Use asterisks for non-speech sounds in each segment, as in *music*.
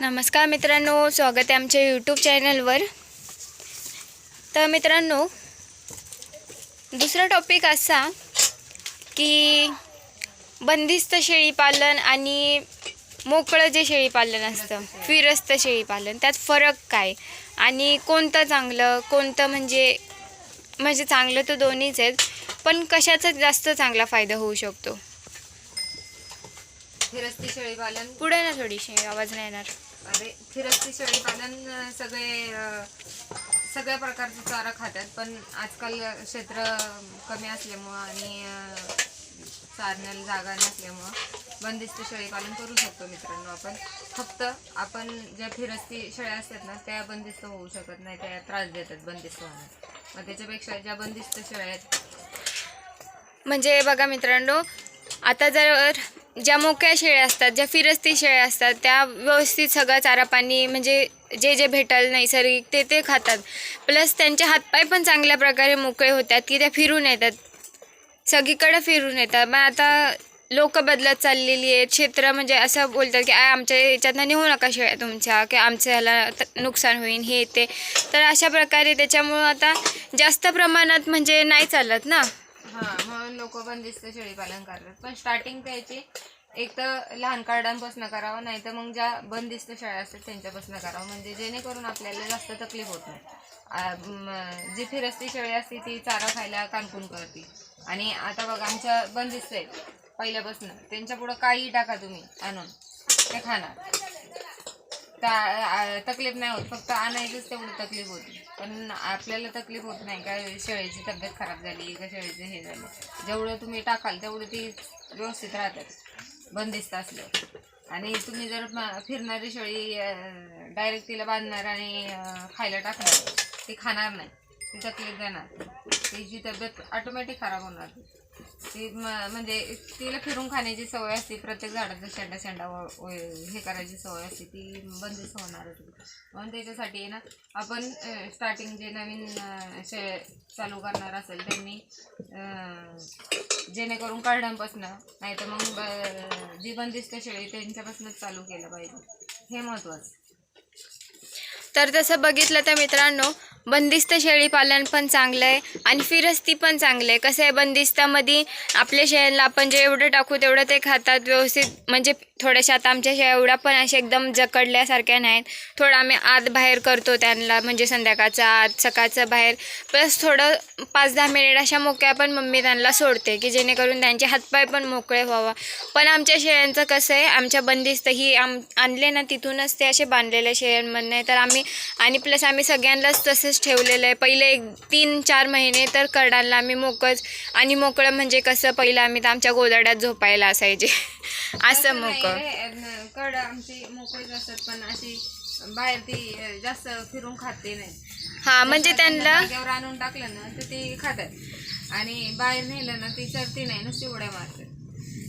नमस्कार मित्रांनो स्वागत आहे आमच्या यूट्यूब चॅनलवर तर मित्रांनो दुसरा टॉपिक असा की बंदिस्त शेळीपालन आणि मोकळं जे शेळीपालन असतं फिरस्त शेळीपालन त्यात फरक काय? आणि कोणतं चांगलं कोणतं म्हणजे म्हणजे चांगलं तर दोन्हीच आहेत पण कशाचा जास्त चांगला फायदा होऊ शकतो? फिरस्ती शेळी पालन पुढे ना थोडीशी आवाज नाही येणार. अरे फिरस्ती शेळी पालन सगळे सगळ्या प्रकारचे चारा खातात पण आजकाल क्षेत्र कमी असल्यामुळं आणि चारण्याला जागा नसल्यामुळं बंदिस्त शेळी पालन करू शकतो मित्रांनो आपण. फक्त आपण ज्या फिरस्ती शेळ्या असतात ना त्या बंदिस्त होऊ शकत नाही त्या त्रास देतात बंदिस्त होण्यास. मग त्याच्यापेक्षा ज्या बंदिस्त शेळ्या आहेत म्हणजे बघा मित्रांनो आता जर ज्या मोक्या शेळ्या असतात ज्या फिरस्ती शेळ्या असतात त्या व्यवस्थित सगळं चारा पाणी म्हणजे जे जे भेटल नैसर्गिक ते ते खातात. प्लस त्यांचे हातपाय पण चांगल्या प्रकारे मोकळे होतात की त्या फिरून येतात. सगळीकडे फिरून येतात. मग आता लोक बदलत चाललेली आहेत. क्षेत्र म्हणजे असं बोलतात की आय आमच्या याच्यातनं नेऊ नका शेळ्या तुमच्या की आमच्या ह्याला नुकसान होईल हे ते. तर अशा प्रकारे त्याच्यामुळं आता जास्त प्रमाणात म्हणजे नाही चालत ना. लोक बंदिस्त शेळी पालन करतात पण स्टार्टिंग त्याची एक तर लहान कार्डांपासून करावं नाही तर मग ज्या बंदिस्त शाळा असतात त्यांच्यापासून करावं. म्हणजे जेणेकरून आपल्याला जास्त तकलीफ होत नाही. आ, म, जी फिरस्ती शेळी असते ती चारा खायला कानकून करते. आणि आता बघा आमच्या बंदिस्त आहेत पहिल्यापासून. त्यांच्या पुढं काही टाका तुम्ही आणून. ते खाणार. त्या तकलीफ नाही होत. फक्त आणायचंच तेवढी तकलीफ होती. पण आपल्याला तकलीफ होत नाही का? शेळीची तब्येत खराब झाली का? शेळीचं हे झालं. जेवढं तुम्ही टाकाल तेवढं ती व्यवस्थित राहतात. बंदिस्त असलं. आणि तुम्ही जर फिरणारी शेळी डायरेक्ट तिला बांधणार आणि खायला टाकणार ती खाणार नाही. ती तकलीफ देणार तिची तब्येत ऑटोमॅटिक खराब होणार ती म- म्हणजे तिला फिरून खाण्याची सवय असते. प्रत्येक झाडाचा शेंडा शेंडा व- हे करायची सवय असते. ती बंदिस्त होणार म्हणून त्याच्यासाठी आहे ना आपण स्टार्टिंग जे नवीन शे चालू करणार असेल त्यांनी जेणेकरून काढण्यापासून नाही तर मग ब- जी बंदिस्त शेळी त्यांच्यापासूनच चालू केलं पाहिजे. हे महत्त्वाचं तर तसं बघितलं तर मित्रांनो बंदिस्त शेळी पालन पण चांगलं आहे आणि फिरस्ती पण चांगलं आहे कसं आहे बंदिस्तामध्ये आपल्या शेळ्यांना आपण जे एवढं टाकू तेवढं ते खातात व्यवस्थित. म्हणजे थोड्याशा आता आमच्या शेळ्या एवढ्या पण अशा एकदम जकडल्यासारख्या नाहीत. थोडं आम्ही आत बाहेर करतो त्यांना म्हणजे संध्याकाळचं आत सकाळचं बाहेर. प्लस थोडं पाच दहा मिनिट अशा मोक्या पण मम्मी त्यांना सोडते की जेणेकरून त्यांचे हातपाय पण मोकळे व्हावा. पण आमच्या शेळ्यांचं कसं आहे आमच्या बंदिस्त ही आम आणले ना तिथूनच ते असे बांधलेले शेळ्यांमधनं तर आम्ही आणि प्लस आम्ही सगळ्यांनाच तसंच ठेवलेलं आहे. पहिले एक तीन चार महिने तर करडांना आम्ही मोकळच. आणि मोकळं म्हणजे कसं पहिलं आम्ही तर आमच्या गोदाड्यात झोपायला असायचे. *laughs* असं मोकळं. कड आमची मोकळीच असतात पण अशी बाहेर ती जास्त फिरून खाते नाही. हां म्हणजे त्यांना आणून टाकलं ना तर ती खातात. आणि बाहेर नेलं ना ती चरती नाही नुसती उड्या मारतात.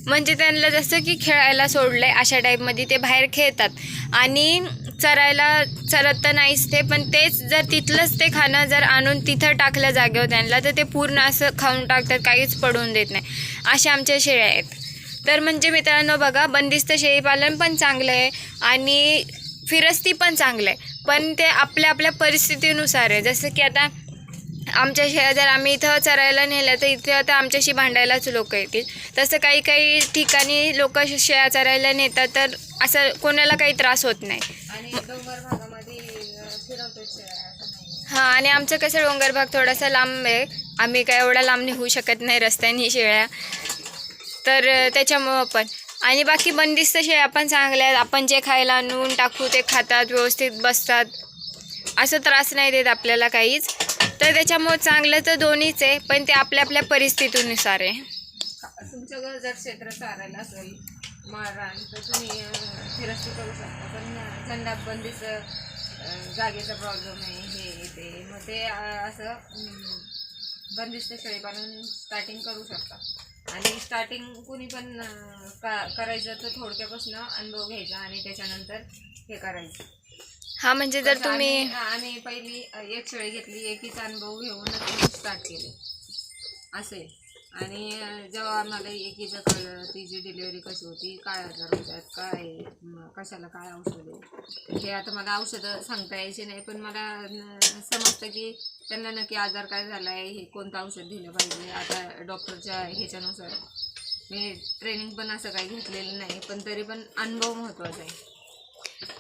म्हणजे त्यांना जसं की खेळायला सोडलं आहे अशा टाईपमध्ये ते बाहेर खेळतात. आणि चरायला चरत तर नाहीच ते पण तेच जर तिथलंच ते खाणं जर आणून तिथं टाकलं जागेवर त्यांना तर ते पूर्ण असं खाऊन टाकतात काहीच पडून देत नाही. अशा आमच्या शेळ्या आहेत. तर म्हणजे मित्रांनो बघा बंदिस्त शेळीपालन पण चांगलं आहे आणि फिरस्ती पण चांगलं आहे. पण ते आपल्या आपल्या परिस्थितीनुसार आहे. जसं की आता आमच्या जर आम्ही इथं चरायला नेलं तर इथे आता आमच्याशी भांडायलाच लोक येतील. तसं काही काही ठिकाणी लोक शेळ्या चरायला नेतात तर असं कोणाला काही त्रास होत नाही. हां आणि आमचं कसं डोंगर भाग थोडासा लांब आहे. आम्ही काय एवढा लांब निघू शकत नाही रस्त्याने शेळ्या. तर त्याच्यामुळं पण. आणि बाकी बंदिस्त शेळ्या पण चांगल्या आहेत. आपण जे खायला आणून टाकू ते खातात व्यवस्थित बसतात. असं त्रास नाही देत आपल्याला काहीच. तर त्याच्यामुळं चांगलं तर दोन्हीच आहे पण ते आपल्या आपल्या परिस्थितीनुसार आहे. तुमच्याकडं जर क्षेत्र चारायला असेल माररान तर तुम्ही फिरस्ती करू शकता पण अं, जागेचा प्रॉब्लेम आहे हे ते मग ते असं बंदिस्त शेळी पालन स्टार्टिंग करू शकता. आणि स्टार्टिंग कुणी पण का करायचं तर थोडक्यापासून अनुभव घ्यायचा आणि त्याच्यानंतर हे करायचं. हा म्हणजे जर तुम्ही आम्ही पहिली एक शेळी घेतली एकीचा अनुभव घेऊनच स्टार्ट केले. असे. आणि जेव्हा आम्हाला एकीचं कळलं तिची डिलिव्हरी कशी होती काय आजार होतात काय कशाला काय औषध? आहे हे आता मला औषधं सांगता यायची नाही पण मला समजतं की त्यांना नक्की आजार काय झाला आहे हे कोणतं औषध दिलं पाहिजे? आता डॉक्टरच्या ह्याच्यानुसार. मी ट्रेनिंग पण असं काही घेतलेलं नाही पण तरी पण अनुभव महत्त्वाचा आहे.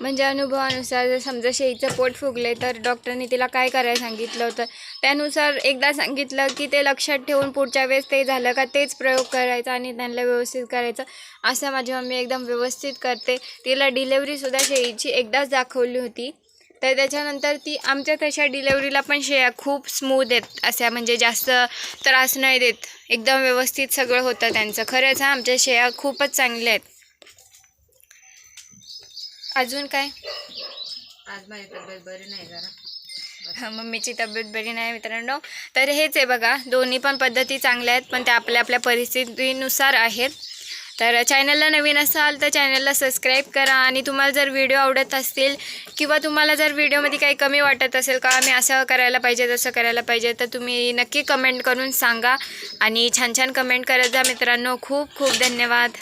म्हणजे अनुभवानुसार जर समजा शेळीचं पोट फुगले तर डॉक्टरने तिला काय करायला सांगितलं होतं? त्यानुसार एकदा सांगितलं की ते लक्षात ठेवून पुढच्या वेळेस ते झालं का तेच प्रयोग करायचा आणि त्यांना व्यवस्थित करायचं. असं माझी मम्मी एकदम व्यवस्थित करते. तिला डिलेवरीसुद्धा शेळीची एकदाच दाखवली होती. तर त्याच्यानंतर ती आमच्या तशा डिलेवरीला पण शेळ्या खूप स्मूथ आहेत. अशा म्हणजे जास्त त्रास नाही देत. एकदम व्यवस्थित सगळं होतं त्यांचं. खरंच हा आमच्या शेळ्या खूपच चांगल्या आहेत. अजून काय? आज माझी तब्येत बरी नाही जरा. मम्मीची तब्येत बरी नाही मित्रांनो. तर हेच आहे बघा दोन्ही पण पद्धती चांगल्या आहेत पण त्या आपल्या आपल्या परिस्थितीनुसार आहेत. तर चॅनलला नवीन असाल तर चॅनलला सबस्क्राईब करा आणि तुम्हाला जर व्हिडिओ आवडत असतील किंवा तुम्हाला जर व्हिडिओमध्ये काही कमी वाटत असेल का मी असं करायला पाहिजे तसं करायला पाहिजे तर तुम्ही नक्की कमेंट करून सांगा. आणि छान छान कमेंट करत जा मित्रांनो. खूप खूप धन्यवाद.